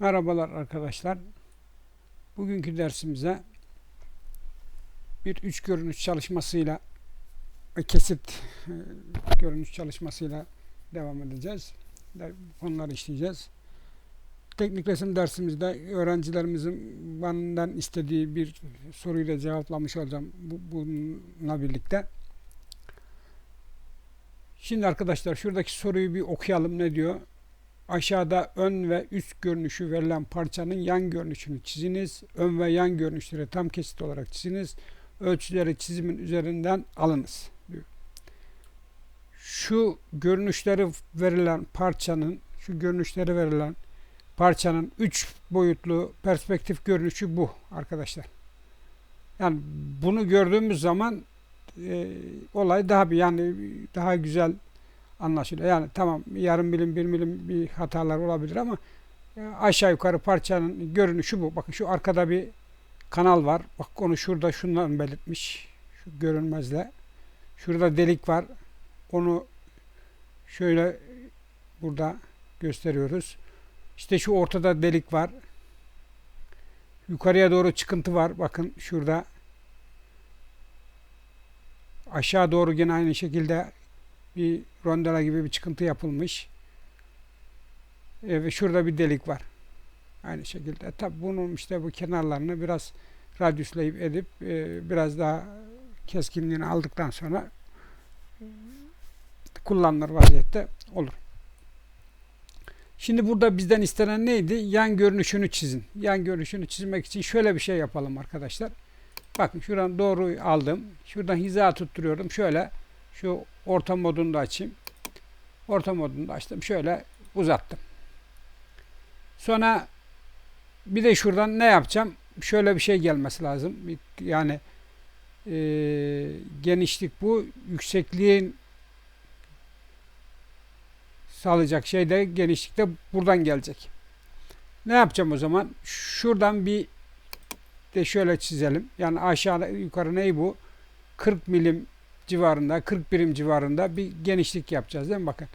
Merhabalar arkadaşlar. Bugünkü dersimize bir üç görünüş çalışmasıyla kesit e, görünüş çalışmasıyla devam edeceğiz. De- Konuları işleyeceğiz. Teknik resim dersimizde öğrencilerimizin benden istediği bir soruyu da cevaplamış olacağım bu, bununla birlikte. Şimdi arkadaşlar şuradaki soruyu bir okuyalım ne diyor? Aşağıda ön ve üst görünüşü verilen parçanın yan görünüşünü çiziniz. Ön ve yan görünüşleri tam kesit olarak çiziniz. Ölçüleri çizimin üzerinden alınız. Şu görünüşleri verilen parçanın, şu görünüşleri verilen parçanın üç boyutlu perspektif görünüşü bu arkadaşlar. Yani bunu gördüğümüz zaman e, olay daha bir yani daha güzel anlaşılıyor. Yani tamam yarım milim bir milim bir hatalar olabilir ama e, aşağı yukarı parçanın görünüşü bu. Bakın şu arkada bir kanal var. Bak onu şurada şundan belirtmiş. Şu görünmezle. Şurada delik var. Onu şöyle burada gösteriyoruz. İşte şu ortada delik var. Yukarıya doğru çıkıntı var. Bakın şurada. Aşağı doğru yine aynı şekilde bir rondela gibi bir çıkıntı yapılmış. E, ve şurada bir delik var. Aynı şekilde. Tabi bunun işte bu kenarlarını biraz radyüsleyip edip e, biraz daha keskinliğini aldıktan sonra e, kullanılır vaziyette olur. Şimdi burada bizden istenen neydi? Yan görünüşünü çizin. Yan görünüşünü çizmek için şöyle bir şey yapalım arkadaşlar. Bakın şuradan doğru aldım. Şuradan hiza tutturuyorum. Şöyle şu orta modunu da açayım. Orta modunu da açtım. Şöyle uzattım. Sonra bir de şuradan ne yapacağım? Şöyle bir şey gelmesi lazım. Yani e, genişlik bu. Yüksekliğin sağlayacak şey de genişlik de buradan gelecek. Ne yapacağım o zaman? Şuradan bir de şöyle çizelim. Yani aşağı yukarı ne bu? 40 milim civarında, 40 birim civarında bir genişlik yapacağız değil mi? Bakın.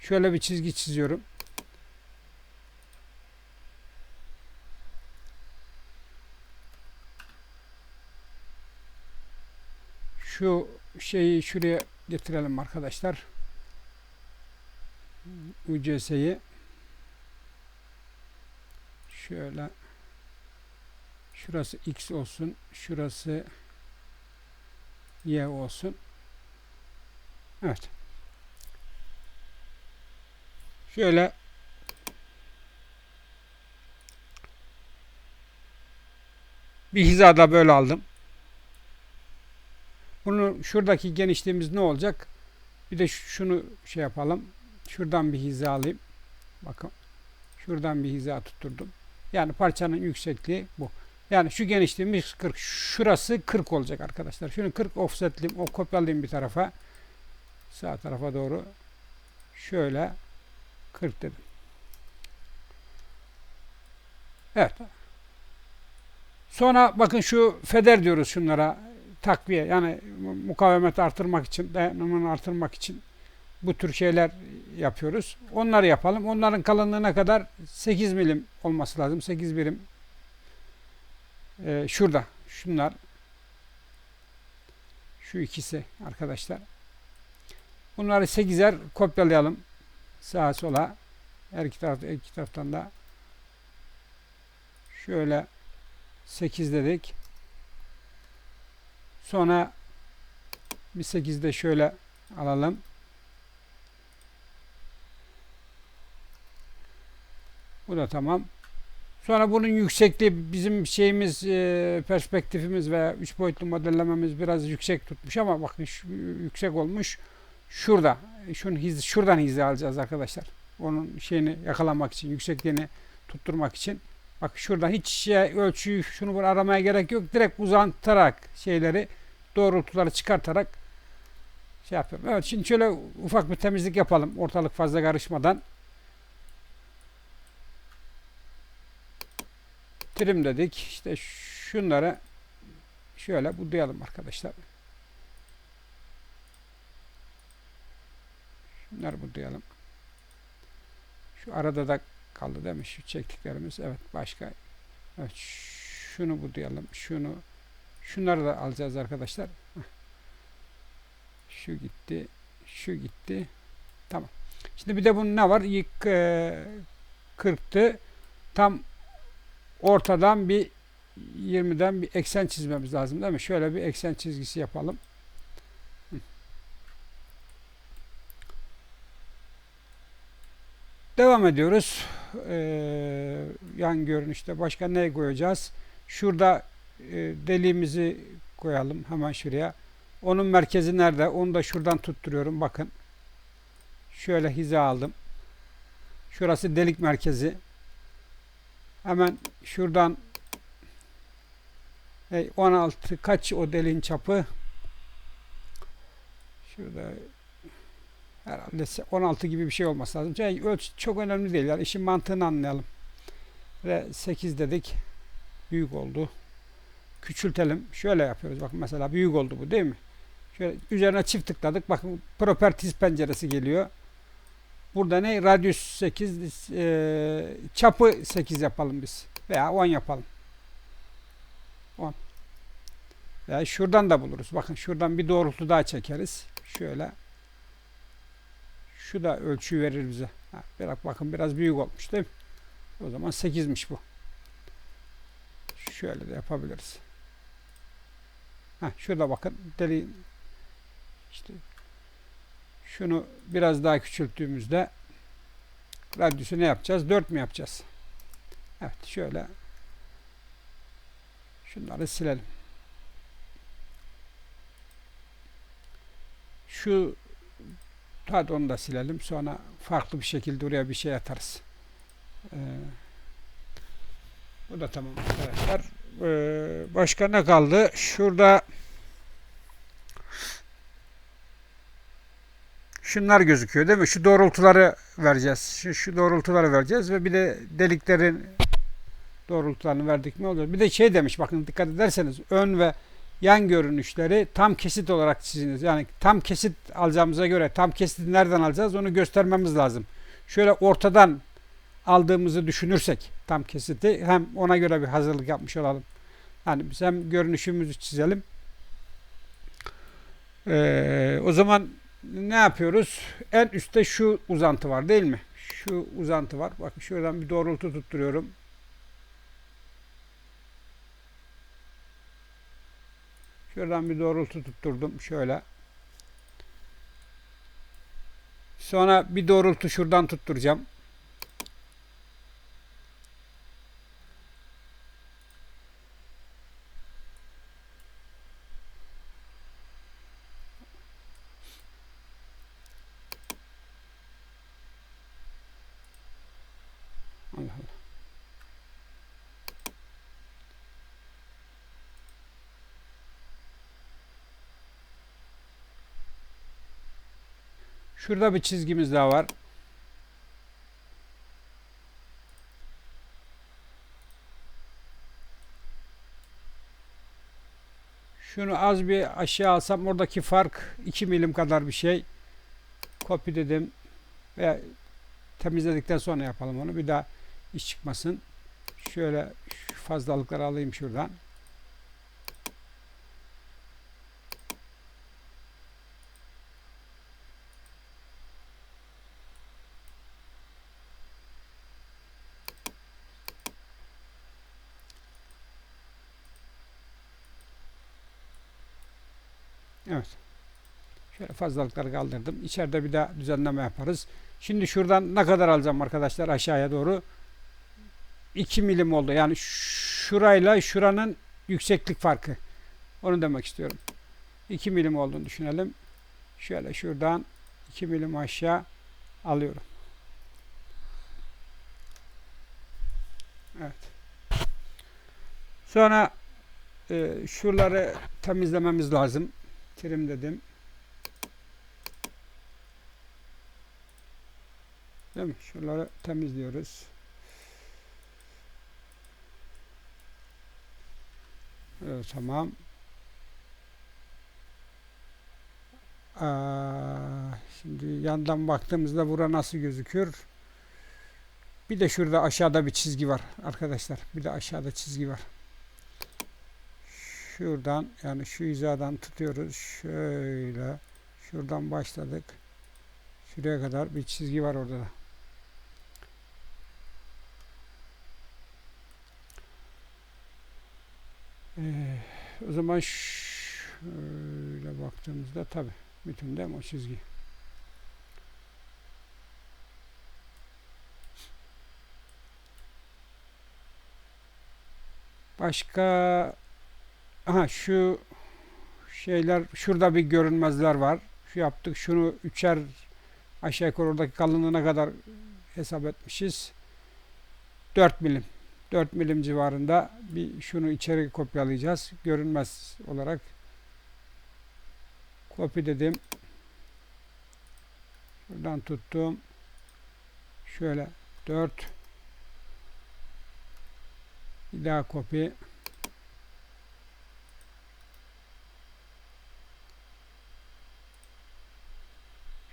Şöyle bir çizgi çiziyorum. Şu şeyi şuraya getirelim arkadaşlar. UCS'yi şöyle şurası X olsun, şurası Y olsun. Evet. Şöyle bir hizada böyle aldım. Bunu şuradaki genişliğimiz ne olacak? Bir de şunu şey yapalım. Şuradan bir hiza alayım. Bakın. Şuradan bir hiza tutturdum. Yani parçanın yüksekliği bu. Yani şu genişliğimiz 40. Şurası 40 olacak arkadaşlar. Şunu 40 offsetleyeyim. O kopyalayayım bir tarafa. Sağ tarafa doğru. Şöyle 40 dedim. Evet. Sonra bakın şu feder diyoruz şunlara. Takviye yani mukavemet artırmak için, dayanımını artırmak için bu tür şeyler yapıyoruz. Onları yapalım. Onların kalınlığına kadar 8 milim olması lazım. 8 birim ee, şurada şunlar şu ikisi arkadaşlar bunları 8'er kopyalayalım. Sağa sola. Her iki, taraf, her iki taraftan da şöyle 8 dedik. Sonra bir 8 de şöyle alalım. Bu da tamam. Sonra bunun yüksekliği bizim şeyimiz e, perspektifimiz veya üç boyutlu modellememiz biraz yüksek tutmuş ama bakın yüksek olmuş. Şurada. Şunu hiz, şuradan hiza alacağız arkadaşlar. Onun şeyini yakalamak için, yüksekliğini tutturmak için. Bak şuradan hiç şey, ölçüyü şunu bunu aramaya gerek yok. Direkt uzantarak şeyleri doğrultuları çıkartarak şey yapıyorum. Evet şimdi şöyle ufak bir temizlik yapalım. Ortalık fazla karışmadan. trim dedik. İşte şunları şöyle budayalım arkadaşlar. Şunları budayalım. Şu arada da kaldı değil mi? Şu çektiklerimiz. Evet başka. Evet şunu bu diyelim. Şunu şunları da alacağız arkadaşlar. Şu gitti. Şu gitti. Tamam. Şimdi bir de bunun ne var? Yık e, kırptı. Tam ortadan bir 20'den bir eksen çizmemiz lazım değil mi? Şöyle bir eksen çizgisi yapalım. Devam ediyoruz. Ee, yan görünüşte başka ne koyacağız? Şurada e, deliğimizi koyalım hemen şuraya. Onun merkezi nerede? Onu da şuradan tutturuyorum. Bakın. Şöyle hiza aldım. Şurası delik merkezi. Hemen şuradan e, 16 kaç o deliğin çapı? Şurada herhalde 16 gibi bir şey olması lazım. Yani ölçü çok önemli değil. Yani işin mantığını anlayalım. Ve 8 dedik. Büyük oldu. Küçültelim. Şöyle yapıyoruz. Bakın mesela büyük oldu bu değil mi? Şöyle üzerine çift tıkladık. Bakın properties penceresi geliyor. Burada ne? Radyüs 8 e, çapı 8 yapalım biz. Veya 10 yapalım. 10. Veya şuradan da buluruz. Bakın şuradan bir doğrultu daha çekeriz. Şöyle. Şu da ölçü verir bize. Ha, biraz, bakın biraz büyük olmuş değil mi? O zaman 8'miş bu. Şöyle de yapabiliriz. Ha, şurada bakın deli işte şunu biraz daha küçülttüğümüzde radyüsü ne yapacağız? 4 mü yapacağız? Evet şöyle şunları silelim. Şu hadi onu da silelim. Sonra farklı bir şekilde oraya bir şey atarız. Ee, bu da tamam arkadaşlar. Ee, başka ne kaldı? Şurada şunlar gözüküyor değil mi? Şu doğrultuları vereceğiz. Şu, şu doğrultuları vereceğiz ve bir de deliklerin doğrultularını verdik mi olur? Bir de şey demiş bakın dikkat ederseniz ön ve yan görünüşleri tam kesit olarak çiziniz. Yani tam kesit alacağımıza göre tam kesiti nereden alacağız onu göstermemiz lazım. Şöyle ortadan aldığımızı düşünürsek tam kesiti hem ona göre bir hazırlık yapmış olalım. Yani biz hem görünüşümüzü çizelim. Ee, o zaman ne yapıyoruz? En üstte şu uzantı var değil mi? Şu uzantı var. Bakın şuradan bir doğrultu tutturuyorum. Şuradan bir doğrultu tutturdum. Şöyle. Sonra bir doğrultu şuradan tutturacağım. Şurada bir çizgimiz daha var. Şunu az bir aşağı alsam oradaki fark 2 milim kadar bir şey. Copy dedim. Ve temizledikten sonra yapalım onu. Bir daha iş çıkmasın. Şöyle fazlalıkları alayım şuradan. Evet. Şöyle fazlalıkları kaldırdım. İçeride bir daha düzenleme yaparız. Şimdi şuradan ne kadar alacağım arkadaşlar aşağıya doğru? 2 milim oldu. Yani şurayla şuranın yükseklik farkı. Onu demek istiyorum. 2 milim olduğunu düşünelim. Şöyle şuradan 2 milim aşağı alıyorum. Evet. Sonra e, şuraları temizlememiz lazım. Trim dedim. Değil mi? Şuraları temizliyoruz. Evet, tamam. Aa, şimdi yandan baktığımızda bura nasıl gözüküyor? Bir de şurada aşağıda bir çizgi var arkadaşlar. Bir de aşağıda çizgi var. Şuradan yani şu hizadan tutuyoruz. Şöyle şuradan başladık. Şuraya kadar bir çizgi var orada Ee, o zaman şöyle baktığımızda tabi bütün mi o çizgi? Başka aha şu şeyler şurada bir görünmezler var. Şu yaptık şunu üçer aşağı yukarı oradaki kalınlığına kadar hesap etmişiz. 4 milim. 4 milim civarında bir şunu içeri kopyalayacağız. Görünmez olarak. Copy dedim. Şuradan tuttum. Şöyle 4 bir daha copy.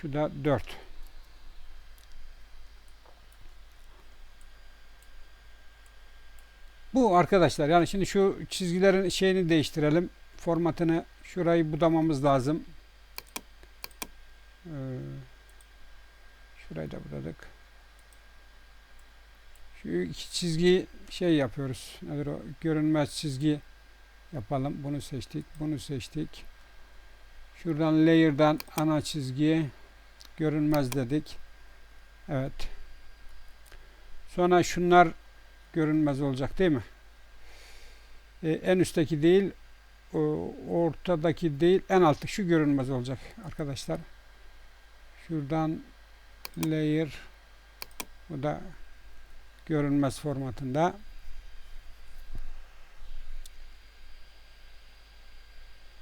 Şu da 4. Bu arkadaşlar yani şimdi şu çizgilerin şeyini değiştirelim. Formatını şurayı budamamız lazım. Ee, şurayı da budadık. Şu iki çizgi şey yapıyoruz. Nedir o? Görünmez çizgi yapalım. Bunu seçtik. Bunu seçtik. Şuradan layer'dan ana çizgi görünmez dedik. Evet. Sonra şunlar görünmez olacak değil mi? Ee, en üstteki değil ortadaki değil en alttaki şu görünmez olacak arkadaşlar. Şuradan layer bu da görünmez formatında.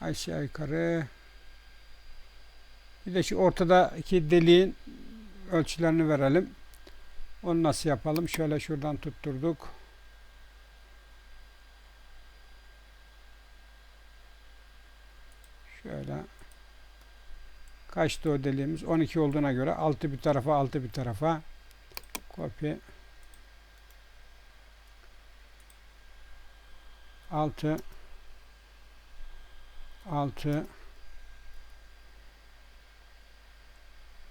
Aşağı yukarı bir de şu ortadaki deliğin ölçülerini verelim. Onu nasıl yapalım? Şöyle şuradan tutturduk. Şöyle kaçtı o deliğimiz? 12 olduğuna göre 6 bir tarafa 6 bir tarafa kopya 6 6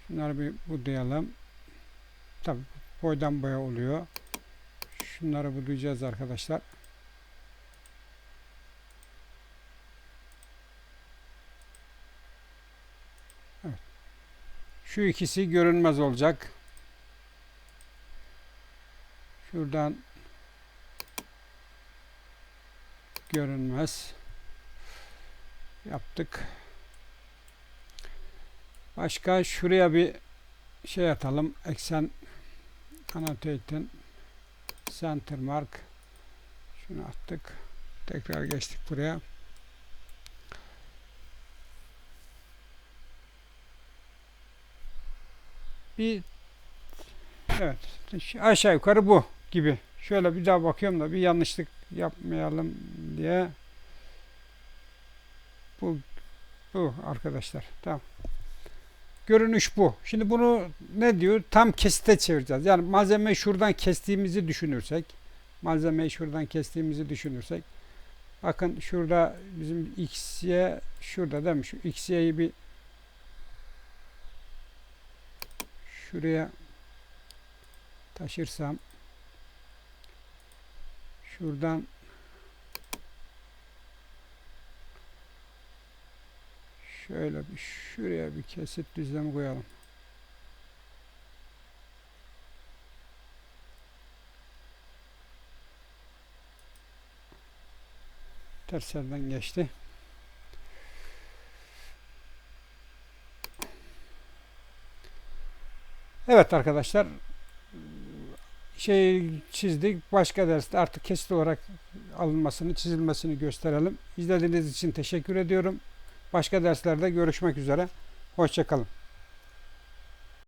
Şunları bir budayalım. Tabi boydan boya oluyor. Şunları budayacağız arkadaşlar. Şu ikisi görünmez olacak. Şuradan görünmez yaptık. Başka şuraya bir şey atalım. Eksen annotate'in center mark şunu attık. Tekrar geçtik buraya. Bir evet aşağı yukarı bu gibi. Şöyle bir daha bakıyorum da bir yanlışlık yapmayalım diye. Bu bu arkadaşlar. Tamam. Görünüş bu. Şimdi bunu ne diyor? Tam kesite çevireceğiz. Yani malzemeyi şuradan kestiğimizi düşünürsek malzemeyi şuradan kestiğimizi düşünürsek bakın şurada bizim x'ye şurada değil mi? Bir şuraya taşırsam şuradan Şöyle bir şuraya bir kesit düzlemi koyalım. Ters yerden geçti. Evet arkadaşlar şey çizdik. Başka derste artık kesit olarak alınmasını, çizilmesini gösterelim. İzlediğiniz için teşekkür ediyorum. Başka derslerde görüşmek üzere. Hoşçakalın.